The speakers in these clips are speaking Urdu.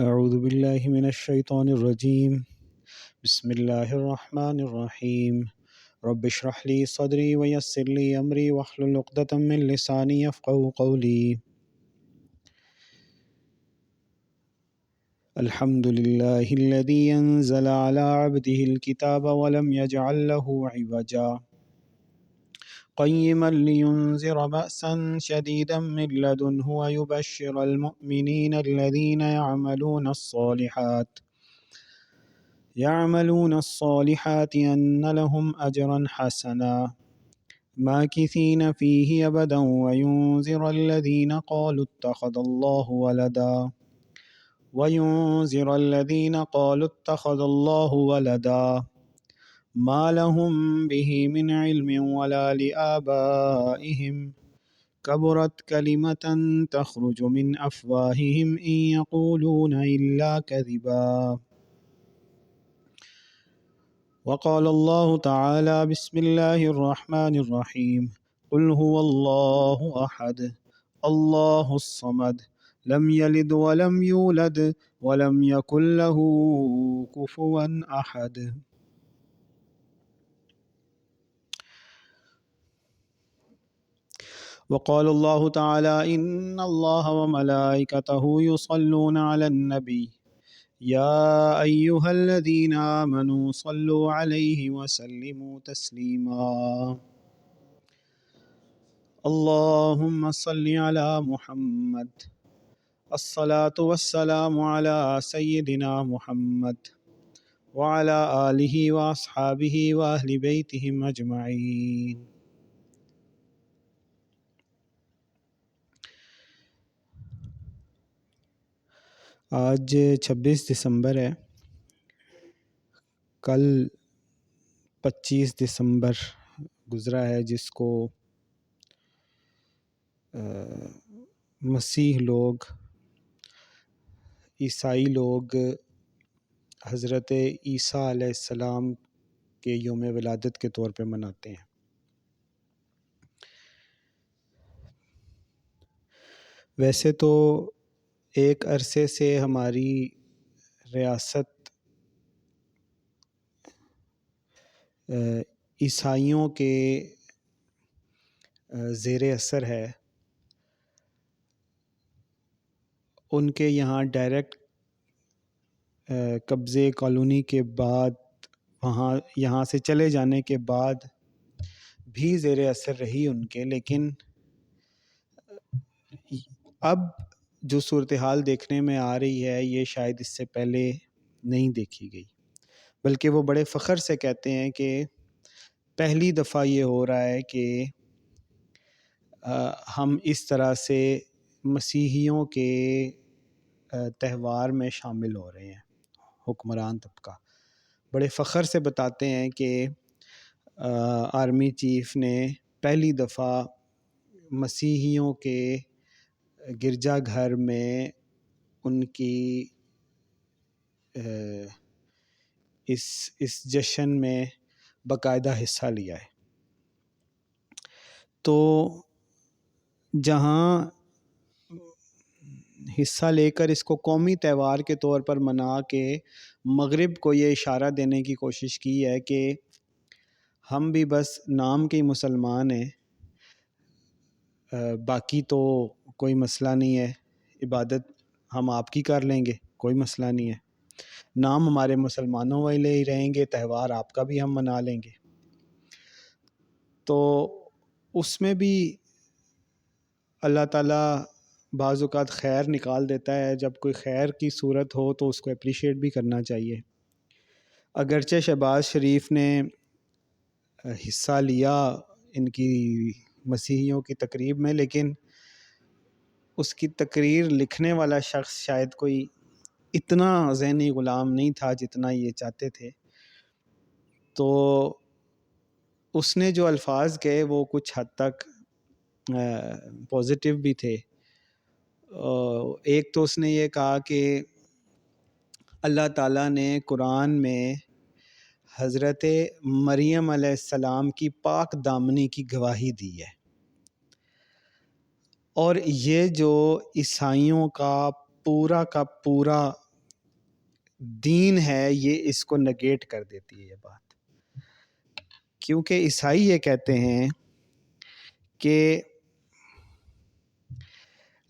أعوذ بالله من الشيطان الرجيم. بسم الله الرحمن الرحيم. رب اشرح لي صدري ويسر لي أمري واحلل عقدة من لساني يفقهوا قولي. الحمد لله الذي أنزل على عبده الكتاب ولم يجعل له عوجا. قيما لينذر بأسا شديدا من لدنه ويبشر المؤمنين الذين يعملون الصالحات يعملون الصالحات أن لهم أجرا حسنا ماكثين فيه أبدا وينذر الذين قالوا اتخذ الله ولدا وينذر الذين قالوا اتخذ الله ولدا ما لهم به من علم ولا لآبائهم. كبرت كلمة تخرج من أفواههم إن يقولون إلا كذبا. وقال الله تعالى بسم الله الرحمن الرحيم. قل هو الله أحد الله الصمد لم يلد ولم يولد ولم يكن له كفوا أحد. وقال الله تعالى إن الله وملائكته يصلون على النبي. يا أيها الذين آمنوا صلوا عليه وسلموا تسليما. اللهم صل على محمد. الصلاة والسلام على سيدنا محمد وعلى آله وأصحابه وأهل بيتهم أجمعين. آج چھبیس دسمبر ہے۔ کل پچیس دسمبر گزرا ہے جس کو مسیح لوگ، عیسائی لوگ، حضرت عیسیٰ علیہ السلام کے یوم ولادت کے طور پہ مناتے ہیں۔ ویسے تو ایک عرصے سے ہماری ریاست عیسائیوں کے زیر اثر ہے۔ ان کے یہاں ڈائریکٹ قبضے کالونی کے بعد، وہاں، یہاں سے چلے جانے کے بعد بھی زیر اثر رہی ان کے، لیکن اب جو صورتحال دیکھنے میں آ رہی ہے، یہ شاید اس سے پہلے نہیں دیکھی گئی۔ بلکہ وہ بڑے فخر سے کہتے ہیں کہ پہلی دفعہ یہ ہو رہا ہے کہ ہم اس طرح سے مسیحیوں کے تہوار میں شامل ہو رہے ہیں، حکمران طبقہ۔ بڑے فخر سے بتاتے ہیں کہ آرمی چیف نے پہلی دفعہ مسیحیوں کے گرجا گھر میں ان کی اس اس جشن میں باقاعدہ حصہ لیا ہے۔ تو جہاں حصہ لے کر اس کو قومی تہوار کے طور پر منا کے مغرب کو یہ اشارہ دینے کی کوشش کی ہے کہ ہم بھی بس نام کے مسلمان ہیں باقی تو کوئی مسئلہ نہیں ہے، عبادت ہم آپ کی کر لیں گے، کوئی مسئلہ نہیں ہے۔ نام ہمارے مسلمانوں والے ہی رہیں گے، تہوار آپ کا بھی ہم منا لیں گے۔ تو اس میں بھی اللہ تعالیٰ بعض اوقات خیر نکال دیتا ہے۔ جب کوئی خیر کی صورت ہو تو اس کو اپریشیٹ بھی کرنا چاہیے۔ اگرچہ شہباز شریف نے حصہ لیا ان کی مسیحیوں کی تقریب میں، لیکن اس کی تقریر لکھنے والا شخص شاید کوئی اتنا ذہنی غلام نہیں تھا جتنا یہ چاہتے تھے۔ تو اس نے جو الفاظ کہے وہ کچھ حد تک پازیٹیو بھی تھے۔ ایک تو اس نے یہ کہا کہ اللہ تعالیٰ نے قرآن میں حضرت مریم علیہ السلام کی پاک دامنی کی گواہی دی ہے۔ اور یہ جو عیسائیوں کا پورا کا پورا دین ہے، یہ اس کو نگیٹ کر دیتی ہے یہ بات۔ کیونکہ عیسائی یہ کہتے ہیں کہ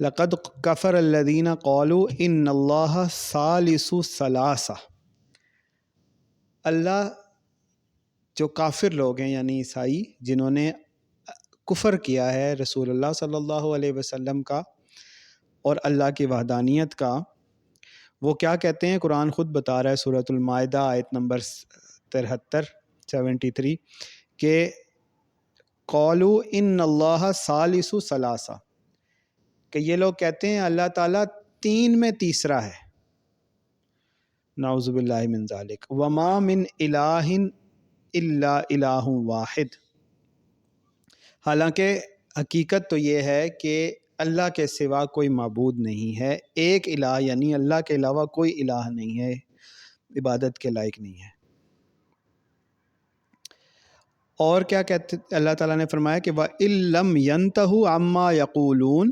لقد کفر الدین قولو ان اللہ ثالث ثلاثہ۔ اللہ جو کافر لوگ ہیں یعنی عیسائی، جنہوں نے کفر کیا ہے رسول اللہ صلی اللہ علیہ وسلم کا اور اللہ کی وحدانیت کا، وہ کیا کہتے ہیں؟ قرآن خود بتا رہا ہے صورت المائدہ، آیت نمبر ترہتر سیونٹی تھری کہ قولو ان اللہ ثالث ثلاثہ۔ کہ یہ لوگ کہتے ہیں اللہ تعالیٰ تین میں تیسرا ہے۔ نعوذ باللہ من ذالک وما من الہ الا الہ واحد۔ حالانکہ حقیقت تو یہ ہے کہ اللہ کے سوا کوئی معبود نہیں ہے۔ ایک الہ یعنی اللہ کے علاوہ کوئی الہ نہیں ہے، عبادت کے لائق نہیں ہے۔ اور کیا کہتے اللہ تعالیٰ نے فرمایا کہ وہ علم ینتہو عما یقولون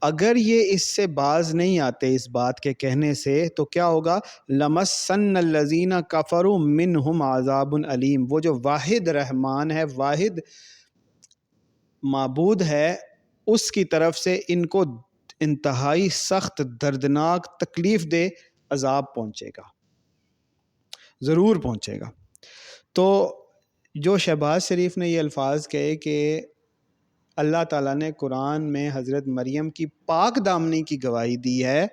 اگر یہ اس سے باز نہیں آتے اس بات کے کہنے سے، تو کیا ہوگا؟ لمسن الزین کفر منہم عذاب العلیم وہ جو واحد رحمان ہے، واحد معبود ہے، اس کی طرف سے ان کو انتہائی سخت، دردناک تکلیف دے عذاب پہنچے گا۔ ضرور پہنچے گا۔ تو جو شہباز شریف نے یہ الفاظ کہے کہ اللہ تعالیٰ نے قرآن میں حضرت مریم کی پاک دامنی کی گواہی دی ہے،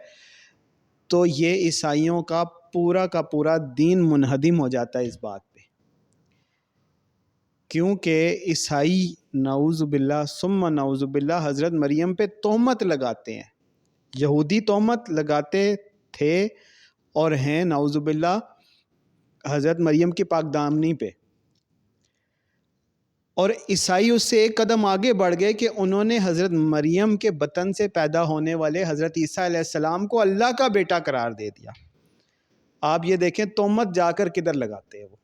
تو یہ عیسائیوں کا پورا کا پورا دین منہدم ہو جاتا ہے اس بات کیونکہ عیسائی نعوذ باللہ ثم نعوذ باللہ حضرت مریم پہ تہمت لگاتے ہیں۔ یہودی تہمت لگاتے تھے اور ہیں نعوذ باللہ حضرت مریم کی پاک دامنی پہ۔ اور عیسائی اس سے ایک قدم آگے بڑھ گئے کہ انہوں نے حضرت مریم کے بطن سے پیدا ہونے والے حضرت عیسیٰ علیہ السلام کو اللہ کا بیٹا قرار دے دیا۔ آپ یہ دیکھیں تومت جا کر کدھر لگاتے ہیں وہ۔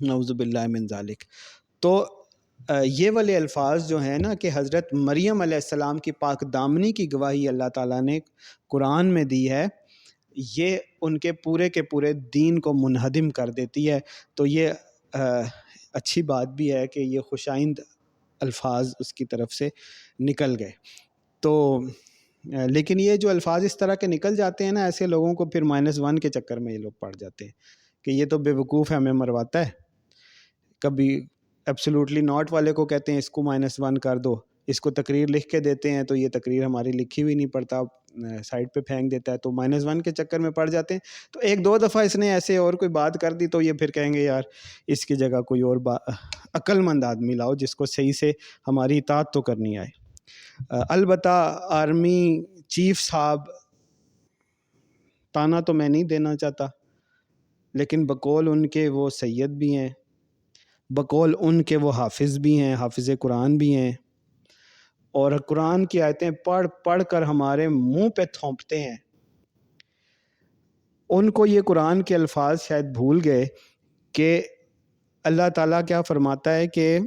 نعوذ باللہ من ذالک۔ تو یہ والے الفاظ جو ہیں نا کہ حضرت مریم علیہ السلام کی پاک دامنی کی گواہی اللہ تعالیٰ نے قرآن میں دی ہے، یہ ان کے پورے کے پورے دین کو منہدم کر دیتی ہے۔ تو یہ اچھی بات بھی ہے کہ یہ خوش آئند الفاظ اس کی طرف سے نکل گئے۔ تو لیکن یہ جو الفاظ اس طرح کے نکل جاتے ہیں نا، ایسے لوگوں کو پھر مائنس ون کے چکر میں یہ لوگ پڑ جاتے ہیں کہ یہ تو بے وقوف ہے، ہمیں مرواتا ہے۔ کبھی ایبسلوٹلی ناٹ والے کو کہتے ہیں، اس کو مائنس ون کر دو۔ اس کو تقریر لکھ کے دیتے ہیں تو یہ تقریر ہماری لکھی ہوئی نہیں پڑتا۔ سائڈ پہ پھینک دیتا ہے تو مائنس ون کے چکر میں پڑ جاتے ہیں۔ تو ایک دو دفعہ اس نے ایسے اور کوئی بات کر دی تو یہ پھر کہیں گے، یار، اس کی جگہ کوئی اور با عقل مند آدمی لاؤ جس کو صحیح سے ہماری اطاعت تو کرنی آئے۔ البتہ آرمی چیف صاحب، تانا تو میں نہیں دینا چاہتا، لیکن بقول ان کے وہ سید بھی ہیں۔ بقول ان کے وہ حافظ بھی ہیں، حافظ قرآن بھی ہیں۔ اور قرآن کی آیتیں پڑھ پڑھ کر ہمارے منہ پہ تھونپتے ہیں۔ ان کو یہ قرآن کے الفاظ شاید بھول گئے کہ اللہ تعالیٰ کیا فرماتا ہے کہ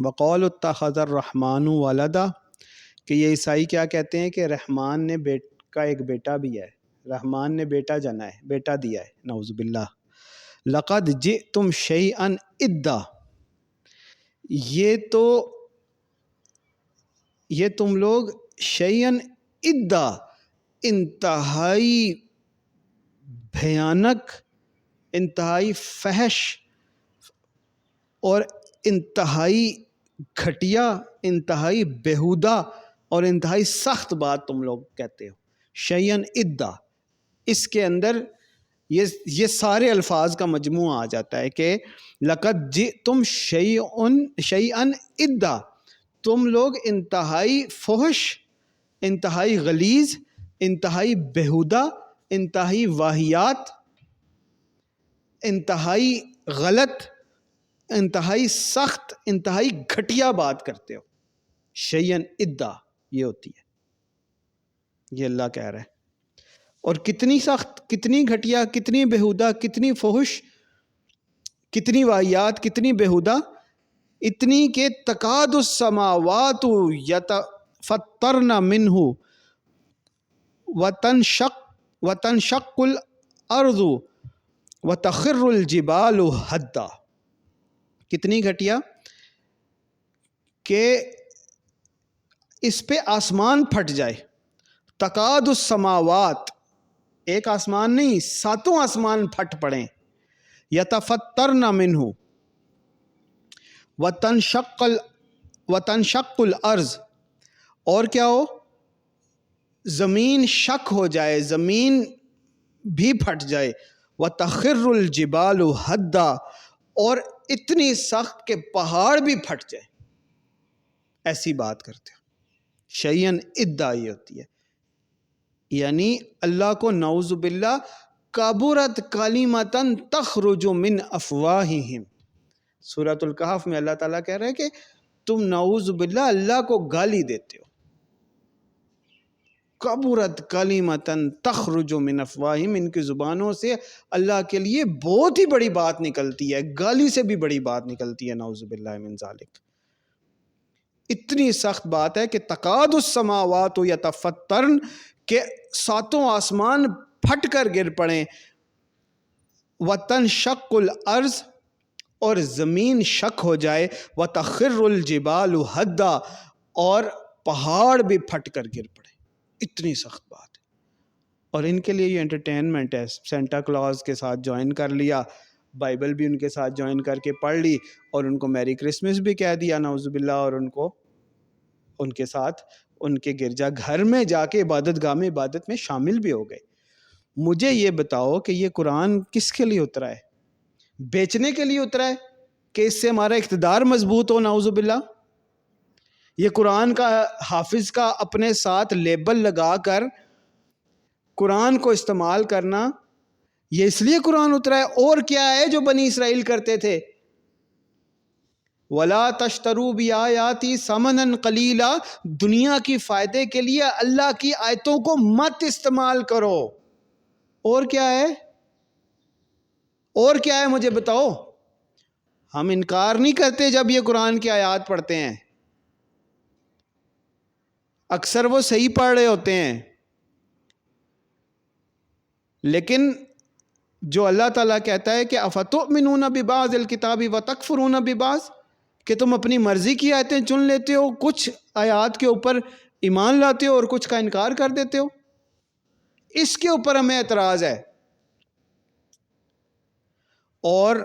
بقول التخذ الرحمن والدہ کہ یہ عیسائی کیا کہتے ہیں کہ رحمان نے بیٹ کا ایک بیٹا بھی ہے۔ رحمان نے بیٹا جنا ہے، بیٹا دیا ہے۔ نعوذ باللہ۔ لقد جی تم شعی ان ادا۔ یہ تو، یہ تم لوگ شعین ادا، انتہائی بھیانک، انتہائی فحش اور انتہائی گھٹیا، انتہائی بےحودہ اور انتہائی سخت بات تم لوگ کہتے ہو۔ شعین ادا۔ اس کے اندر یہ یہ سارے الفاظ کا مجموعہ آ جاتا ہے کہ لقت جی تم شعی ان ادا۔ تم لوگ انتہائی فحش، انتہائی غلیظ، انتہائی بہودہ، انتہائی واحیات انتہائی غلط، انتہائی سخت، انتہائی گھٹیا بات کرتے ہو۔ شعین ادا، یہ ہوتی ہے۔ یہ اللہ کہہ رہا ہے۔ اور کتنی سخت، کتنی گھٹیا، کتنی بہودہ کتنی فحش، کتنی واحیات کتنی بہودہ اتنی کہ تقاد السماوات یت فترنا منہ و تن شک و تنشق الارض و تخر الجبال حدا کتنی گھٹیا کہ اس پہ آسمان پھٹ جائے۔ تقاد السماوات ایک آسمان نہیں، ساتوں آسمان پھٹ پڑیں۔ یا نہ من ہو و تنشقل و تنشق العرض اور کیا ہو؟ زمین شک ہو جائے، زمین بھی پھٹ جائے۔ و تخر الجبال حدا۔ اور اتنی سخت کہ پہاڑ بھی پھٹ جائے۔ ایسی بات کرتے شعین ادائی ہوتی ہے۔ یعنی اللہ کو نعوذ باللہ کابرت کالی متن تخرج من افواہہم۔ سورت القحف میں اللہ تعالیٰ کہہ رہے ہیں کہ تم نعوذ باللہ اللہ کو گالی دیتے ہو۔ کبرت کالی متن تخرج من افواہم ان کی زبانوں سے اللہ کے لیے بہت ہی بڑی بات نکلتی ہے، گالی سے بھی بڑی بات نکلتی ہے، نعوذ باللہ من ذالک۔ اتنی سخت بات ہے کہ تقاد السماوات یا تفترن کہ ساتوں آسمان پھٹ کر گر پڑیں وطن شک العرض اور زمین شک ہو جائے۔ و تخر الجبال حدا اور پہاڑ بھی پھٹ کر گر پڑے۔ اتنی سخت بات۔ ہے اور ان کے لیے یہ انٹرٹینمنٹ ہے۔ سینٹا کلاز کے ساتھ جوائن کر لیا۔ بائبل بھی ان کے ساتھ جوائن کر کے پڑھ لی۔ اور ان کو میری کرسمس بھی کہہ دیا۔ نعوذ باللہ۔ اور ان کو ان کے ساتھ ان کے گرجا گھر میں جا کے عبادت گاہ میں عبادت میں شامل بھی ہو گئے۔ مجھے یہ بتاؤ کہ یہ قرآن کس کے لیے اترا ہے؟ بیچنے کے لیے اترا ہے کہ اس سے ہمارا اقتدار مضبوط ہو؟ نعوذ باللہ۔ یہ قرآن کا حافظ کا اپنے ساتھ لیبل لگا کر قرآن کو استعمال کرنا، یہ اس لیے قرآن اترا ہے۔ اور کیا ہے جو بنی اسرائیل کرتے تھے؟ ولا تشترو بھی آیاتی سمن کلیلہ دنیا کی فائدے کے لیے اللہ کی آیتوں کو مت استعمال کرو۔ اور کیا ہے؟ اور کیا ہے مجھے بتاؤ؟ ہم انکار نہیں کرتے جب یہ قرآن کی آیات پڑھتے ہیں۔ اکثر وہ صحیح پڑھ رہے ہوتے ہیں۔ لیکن جو اللہ تعالیٰ کہتا ہے کہ افتو منون بباز الکتابی و تکفرون بباز کہ تم اپنی مرضی کی آیتیں چن لیتے ہو، کچھ آیات کے اوپر ایمان لاتے ہو اور کچھ کا انکار کر دیتے ہو۔ اس کے اوپر ہمیں اعتراض ہے۔ اور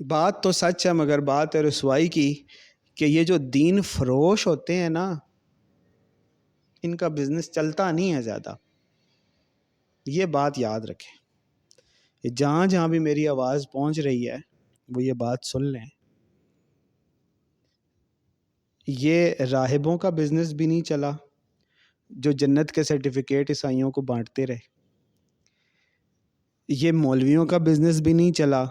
بات تو سچ ہے، مگر بات ہے رسوائی کی کہ یہ جو دین فروش ہوتے ہیں نا، ان کا بزنس چلتا نہیں ہے زیادہ۔ یہ بات یاد رکھیں۔ جہاں جہاں بھی میری آواز پہنچ رہی ہے، وہ یہ بات سن لیں۔ یہ راہبوں کا بزنس بھی نہیں چلا، جو جنت کے سرٹیفکیٹ عیسائیوں کو بانٹتے رہے۔ یہ مولویوں کا بزنس بھی نہیں چلا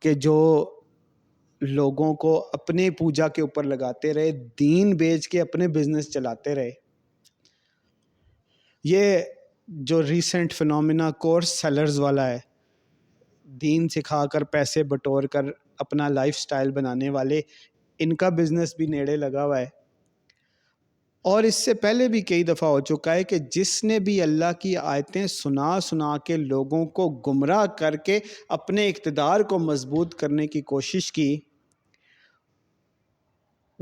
کہ جو لوگوں کو اپنے پوجا کے اوپر لگاتے رہے، دین بیچ کے اپنے بزنس چلاتے رہے۔ یہ جو ریسنٹ فنومنا کورس سیلرز والا ہے، دین سکھا کر، پیسے بٹور کر، اپنا لائف سٹائل بنانے والے ان کا بزنس بھی نیڑے لگا ہوا ہے۔ اور اس سے پہلے بھی کئی دفعہ ہو چکا ہے کہ جس نے بھی اللہ کی آیتیں سنا سنا کے لوگوں کو گمراہ کر کے اپنے اقتدار کو مضبوط کرنے کی کوشش کی،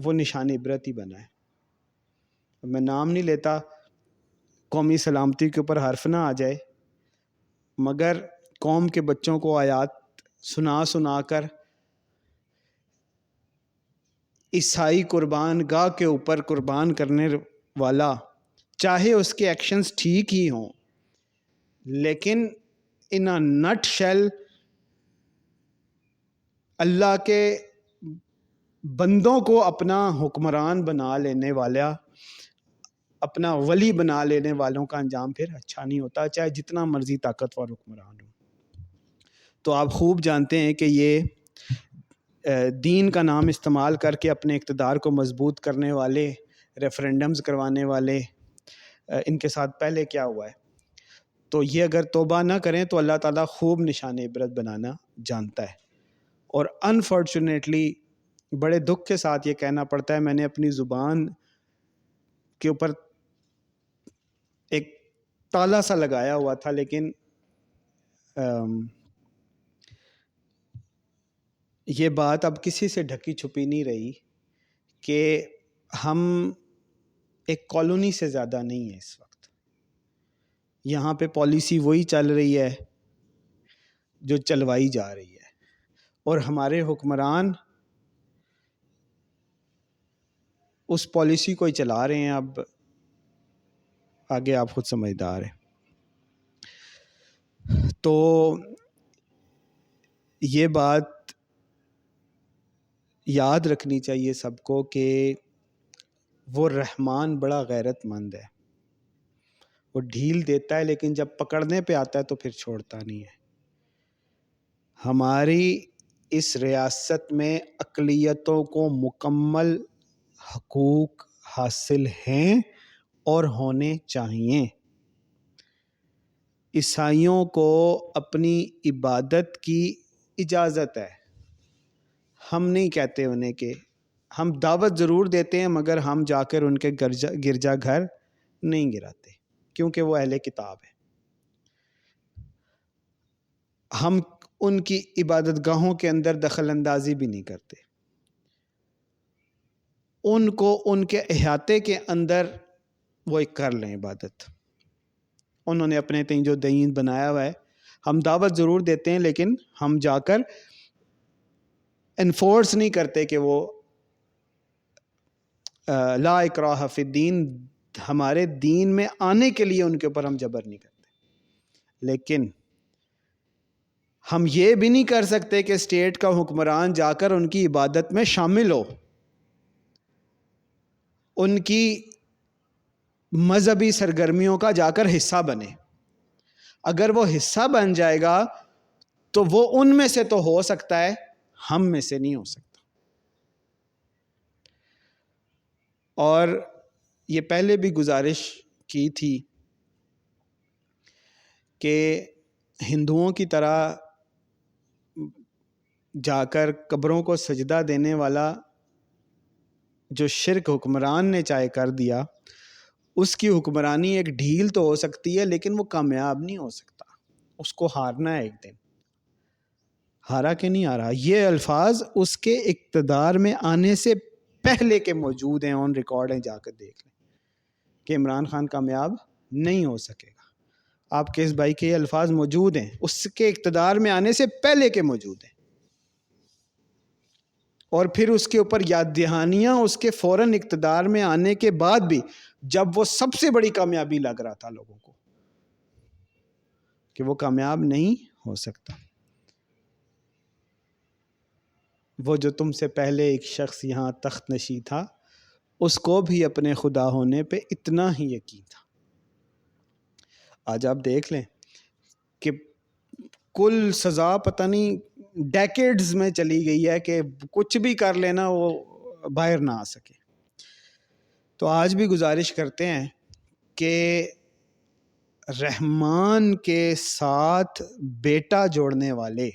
وہ نشان عبرت ہی بنا ہے۔ میں نام نہیں لیتا، قومی سلامتی کے اوپر حرف نہ آ جائے، مگر قوم کے بچوں کو آیات سنا سنا کر عیسائی قربان گاہ کے اوپر قربان کرنے والا، چاہے اس کے ایکشنز ٹھیک ہی ہوں، لیکن ان نٹ شیل اللہ کے بندوں کو اپنا حکمران بنا لینے والا، اپنا ولی بنا لینے والوں کا انجام پھر اچھا نہیں ہوتا، چاہے جتنا مرضی طاقتور حکمران ہو۔ تو آپ خوب جانتے ہیں کہ یہ دین کا نام استعمال کر کے اپنے اقتدار کو مضبوط کرنے والے ریفرینڈمز کروانے والے ان کے ساتھ پہلے کیا ہوا ہے؟ تو یہ اگر توبہ نہ کریں تو اللہ تعالیٰ خوب نشان عبرت بنانا جانتا ہے۔ اور انفارچونیٹلی بڑے دکھ کے ساتھ یہ کہنا پڑتا ہے، میں نے اپنی زبان کے اوپر ایک تالا سا لگایا ہوا تھا، لیکن یہ بات اب کسی سے ڈھکی چھپی نہیں رہی کہ ہم ایک کالونی سے زیادہ نہیں ہے اس وقت۔ یہاں پہ پالیسی وہی چل رہی ہے جو چلوائی جا رہی ہے۔ اور ہمارے حکمران اس پالیسی کو ہی چلا رہے ہیں۔ اب آگے آپ خود سمجھدار ہیں۔ تو یہ بات یاد رکھنی چاہیے سب کو کہ وہ رحمان بڑا غیرت مند ہے۔ وہ ڈھیل دیتا ہے لیکن جب پکڑنے پہ آتا ہے تو پھر چھوڑتا نہیں ہے۔ ہماری اس ریاست میں اقلیتوں کو مکمل حقوق حاصل ہیں اور ہونے چاہیے۔ عیسائیوں کو اپنی عبادت کی اجازت ہے۔ ہم نہیں کہتے انہیں کہ ہم دعوت ضرور دیتے ہیں، مگر ہم جا کر ان کے گرجا گرجا گھر نہیں گراتے، کیونکہ وہ اہل کتاب ہے ہم ان کی عبادت گاہوں کے اندر دخل اندازی بھی نہیں کرتے۔ ان کو ان کے احاطے کے اندر وہ ایک کر لیں عبادت۔ انہوں نے اپنے تئیں جو دین بنایا ہوا ہے، ہم دعوت ضرور دیتے ہیں، لیکن ہم جا کر انفورس نہیں کرتے کہ وہ لا اکراہ فی الدین، ہمارے دین میں آنے کے لیے ان کے اوپر ہم جبر نہیں کرتے۔ لیکن ہم یہ بھی نہیں کر سکتے کہ اسٹیٹ کا حکمران جا کر ان کی عبادت میں شامل ہو۔ ان کی مذہبی سرگرمیوں کا جا کر حصہ بنے۔ اگر وہ حصہ بن جائے گا تو وہ ان میں سے تو ہو سکتا ہے۔ ہم میں سے نہیں ہو سکتا۔ اور یہ پہلے بھی گزارش کی تھی کہ ہندوؤں کی طرح جا کر قبروں کو سجدہ دینے والا جو شرک حکمران نے چاہے کر دیا، اس کی حکمرانی ایک ڈھیل تو ہو سکتی ہے، لیکن وہ کامیاب نہیں ہو سکتا۔ اس کو ہارنا ہے ایک دن۔ ہارا کہ نہیں ہارا یہ الفاظ اس کے اقتدار میں آنے سے پہلے کے موجود ہیں آن ریکارڈ ہیں، جا کر دیکھ لیں۔ کہ عمران خان کامیاب نہیں ہو سکے گا۔ آپ کے اس بھائی کے یہ الفاظ موجود ہیں۔ اس کے اقتدار میں آنے سے پہلے کے موجود ہیں۔ اور پھر اس کے اوپر یاد دہانیاں، اس کے فوراً اقتدار میں آنے کے بعد بھی جب وہ سب سے بڑی کامیابی لگ رہا تھا لوگوں کو، کہ وہ کامیاب نہیں ہو سکتا۔ وہ جو تم سے پہلے ایک شخص یہاں تخت نشی تھا، اس کو بھی اپنے خدا ہونے پہ اتنا ہی یقین تھا۔ آج آپ دیکھ لیں کہ کل سزا پتہ نہیں ڈیکیڈز میں چلی گئی ہے کہ کچھ بھی کر لینا وہ باہر نہ آ سکے۔ تو آج بھی گزارش کرتے ہیں کہ رحمان کے ساتھ بیٹا جوڑنے والے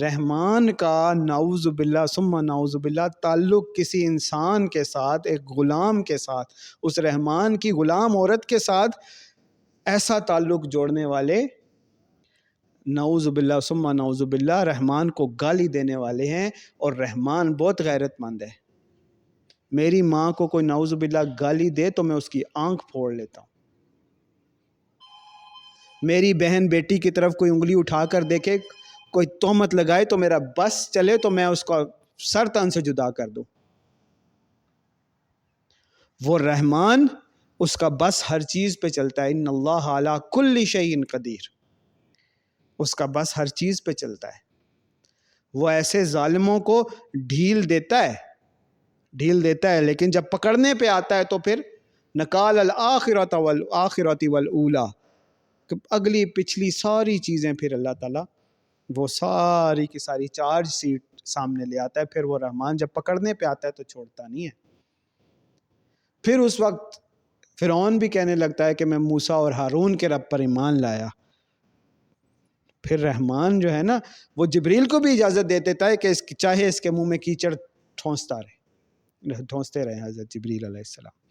رحمان کا نعوذ باللہ، ثم نعوذ باللہ، تعلق کسی انسان کے ساتھ، ایک غلام کے ساتھ، اس رحمان کی غلام عورت کے ساتھ ایسا تعلق جوڑنے والے نعوذ باللہ، ثم نعوذ باللہ رحمان کو گالی دینے والے ہیں اور رحمان بہت غیرت مند ہے۔ میری ماں کو کوئی نعوذ باللہ گالی دے تو میں اس کی آنکھ پھوڑ لیتا ہوں۔ میری بہن بیٹی کی طرف کوئی انگلی اٹھا کر دیکھے کوئی تہمت لگائے تو میرا بس چلے تو میں اس کو سر تن سے جدا کر دوں۔ وہ رحمان اس کا بس ہر چیز پہ چلتا ہے۔ ان اللہ اعلیٰ کل شعین قدیر۔ اس کا بس ہر چیز پہ چلتا ہے۔ وہ ایسے ظالموں کو ڈھیل دیتا ہے۔ ڈھیل دیتا ہے، لیکن جب پکڑنے پہ آتا ہے تو پھر نکال الآخرت والآخرت والا اگلی پچھلی ساری چیزیں پھر اللہ تعالیٰ وہ ساری کی ساری چارج سیٹ سامنے لے آتا ہے، پھر وہ رحمان جب پکڑنے پہ آتا ہے تو چھوڑتا نہیں ہے۔ پھر اس وقت فرعون بھی کہنے لگتا ہے کہ میں موسا اور ہارون کے رب پر ایمان لایا۔ پھر رحمان جو ہے نا، وہ جبریل کو بھی اجازت دے دیتا ہے کہ اس چاہے اس کے منہ میں کیچڑ ٹھونستا رہے، ٹھونستے رہے حضرت جبریل علیہ السلام۔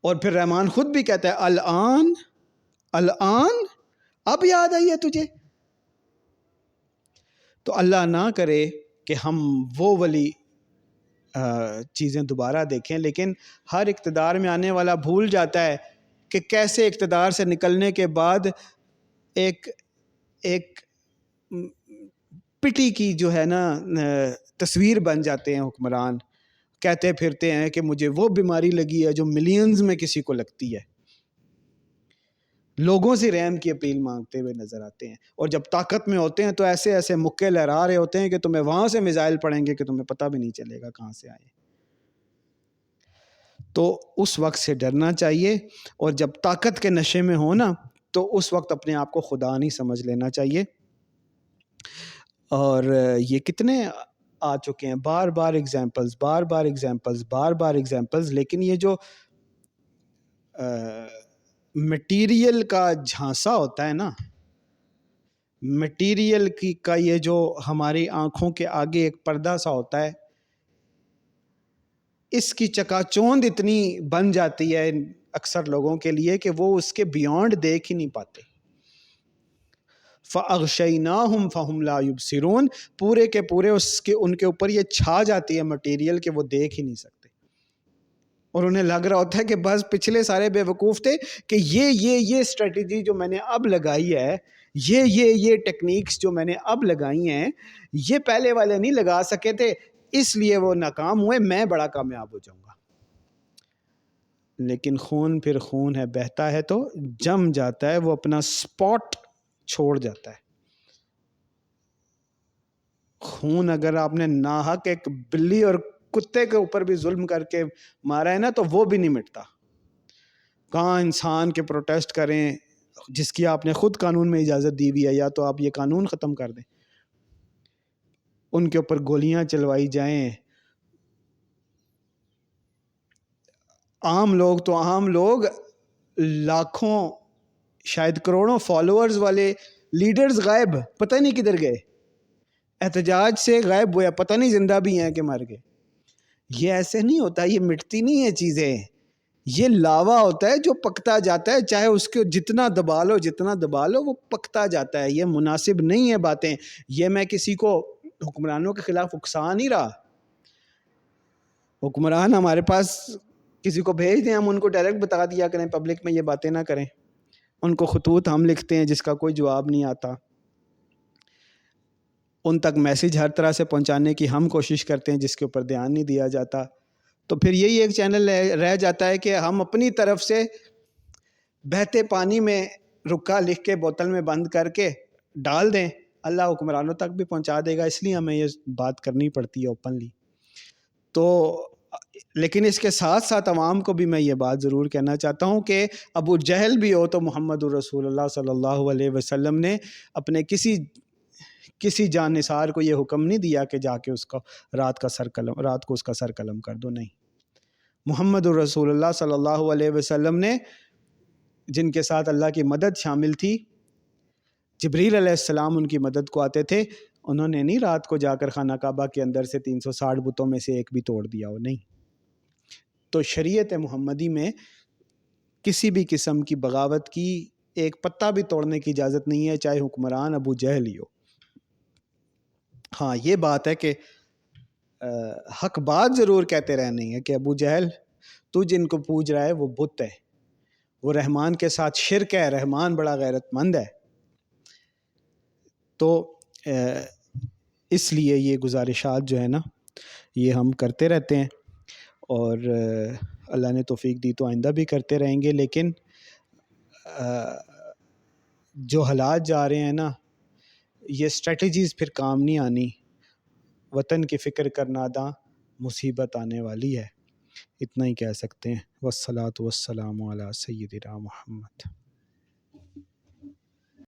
اور پھر رحمان خود بھی کہتا ہے، الان الان اب یاد آئی ہے تجھے؟ تو اللہ نہ کرے کہ ہم وہ والی چیزیں دوبارہ دیکھیں، لیکن ہر اقتدار میں آنے والا بھول جاتا ہے کہ کیسے اقتدار سے نکلنے کے بعد ایک ایک پٹی کی جو ہے نا تصویر بن جاتے ہیں حکمران۔ کہتے پھرتے ہیں کہ مجھے وہ بیماری لگی ہے جو ملینز میں کسی کو لگتی ہے۔ لوگوں سے رحم کی اپیل مانگتے ہوئے نظر آتے ہیں اور جب طاقت میں ہوتے ہیں تو ایسے ایسے مکے لہرا رہے ہوتے ہیں کہ تمہیں وہاں سے میزائل پڑیں گے کہ تمہیں پتہ بھی نہیں چلے گا کہاں سے آئے۔ تو اس وقت سے ڈرنا چاہیے اور جب طاقت کے نشے میں ہو نا تو اس وقت اپنے آپ کو خدا نہیں سمجھ لینا چاہیے۔ اور یہ کتنے آ چکے ہیں، بار بار ایگزامپلز بار بار ایگزامپلز بار بار ایگزامپلز لیکن یہ جو مٹیریل کا جھانسا ہوتا ہے نا، مٹیریل کی کا یہ جو ہماری آنکھوں کے آگے ایک پردہ سا ہوتا ہے، اس کی چکا چوند اتنی بن جاتی ہے اکثر لوگوں کے لیے کہ وہ اس کے بیونڈ دیکھ ہی نہیں پاتے۔ فَأَغْشَيْنَاهُمْ فَهُمْ لَا يُبْصِرُونَ۔ پورے کے پورے اس کے، ان کے اوپر یہ چھا جاتی ہے مٹیریل کہ وہ دیکھ ہی نہیں سکتے۔ اور انہیں لگ رہا ہوتا ہے کہ بس پچھلے سارے بے وقوف تھے کہ یہ یہ یہ اسٹریٹجی جو میں نے اب لگائی ہے، یہ یہ یہ ٹیکنیکس جو میں نے اب لگائی ہیں، یہ پہلے والے نہیں لگا سکے تھے، اس لیے وہ ناکام ہوئے، میں بڑا کامیاب ہو جاؤں گا۔ لیکن خون پھر خون ہے، بہتا ہے تو جم جاتا ہے، وہ اپنا سپاٹ چھوڑ جاتا ہے۔ خون اگر آپ نے ناحق ایک بلی اور کتے کے اوپر بھی ظلم کر کے مارا ہے نا، تو وہ بھی نہیں مٹتا۔ کہاں انسان کے پروٹیسٹ کریں جس کی آپ نے خود قانون میں اجازت دی ہوئی ہے، یا تو آپ یہ قانون ختم کر دیں۔ ان کے اوپر گولیاں چلوائی جائیں۔ عام لوگ تو عام لوگ لاکھوں، شاید کروڑوں فالوورز والے لیڈرز غائب، پتہ نہیں کدھر گئے۔ احتجاج سے غائب ہویا پتہ نہیں زندہ بھی ہیں کہ مر گئے۔ یہ ایسے نہیں ہوتا، یہ مٹتی نہیں ہے چیزیں۔ یہ لاوا ہوتا ہے جو پکتا جاتا ہے، چاہے اس کو جتنا دبا لو جتنا دبا لو وہ پکتا جاتا ہے۔ یہ مناسب نہیں ہے باتیں۔ یہ میں کسی کو حکمرانوں کے خلاف اکسا نہیں رہا۔ حکمران ہمارے پاس کسی کو بھیج دیں، ہم ان کو ڈائریکٹ بتا دیا کریں پبلک میں یہ باتیں نہ کریں۔ ان کو خطوط ہم لکھتے ہیں جس کا کوئی جواب نہیں آتا۔ ان تک میسیج ہر طرح سے پہنچانے کی ہم کوشش کرتے ہیں، جس کے اوپر دھیان نہیں دیا جاتا۔ تو پھر یہی ایک چینل رہ جاتا ہے کہ ہم اپنی طرف سے بہتے پانی میں رکا لکھ کے بوتل میں بند کر کے ڈال دیں۔ اللہ حکمرانوں تک بھی پہنچا دے گا، اس لیے ہمیں یہ بات کرنی پڑتی ہے اوپنلی تو، لیکن اس کے ساتھ ساتھ عوام کو بھی میں یہ بات ضرور کہنا چاہتا ہوں کہ ابو جہل بھی ہو تو محمد الرسول اللہ صلی اللہ علیہ وسلم نے اپنے کسی کسی جان نثار کو یہ حکم نہیں دیا کہ جا کے اس کو رات کا سر قلم، رات کو اس کا سر قلم کر دو، نہیں۔ محمد الرسول اللہ صلی اللہ علیہ وسلم نے جن کے ساتھ اللہ کی مدد شامل تھی، جبریل علیہ السلام ان کی مدد کو آتے تھے، انہوں نے نہیں رات کو جا کر خانہ کعبہ کے اندر سے تین سو ساٹھ بتوں میں سے ایک بھی توڑ دیا ہو نہیں۔ تو شریعت محمدی میں کسی بھی قسم کی بغاوت کی، ایک پتہ بھی توڑنے کی اجازت نہیں ہے، چاہے حکمران ابو جہل ہی ہو۔ ہاں یہ بات ہے کہ حق بات ضرور کہتے رہنے ہیں کہ ابو جہل، تو جن کو پوج رہا ہے، وہ بت ہے۔ وہ رحمان کے ساتھ شرک ہے، رحمان بڑا غیرت مند ہے۔ تو اس لیے یہ گزارشات جو ہے نا، یہ ہم کرتے رہتے ہیں۔ اور اللہ نے توفیق دی تو آئندہ بھی کرتے رہیں گے، لیکن جو حالات جا رہے ہیں نا یہ اسٹریٹجیز پھر کام نہیں آنی۔ وطن کی فکر کرنا دا مصیبت آنے والی ہے۔ اتنا ہی کہہ سکتے ہیں۔ وسلاۃ وسلام علیہ سیدنا محمد۔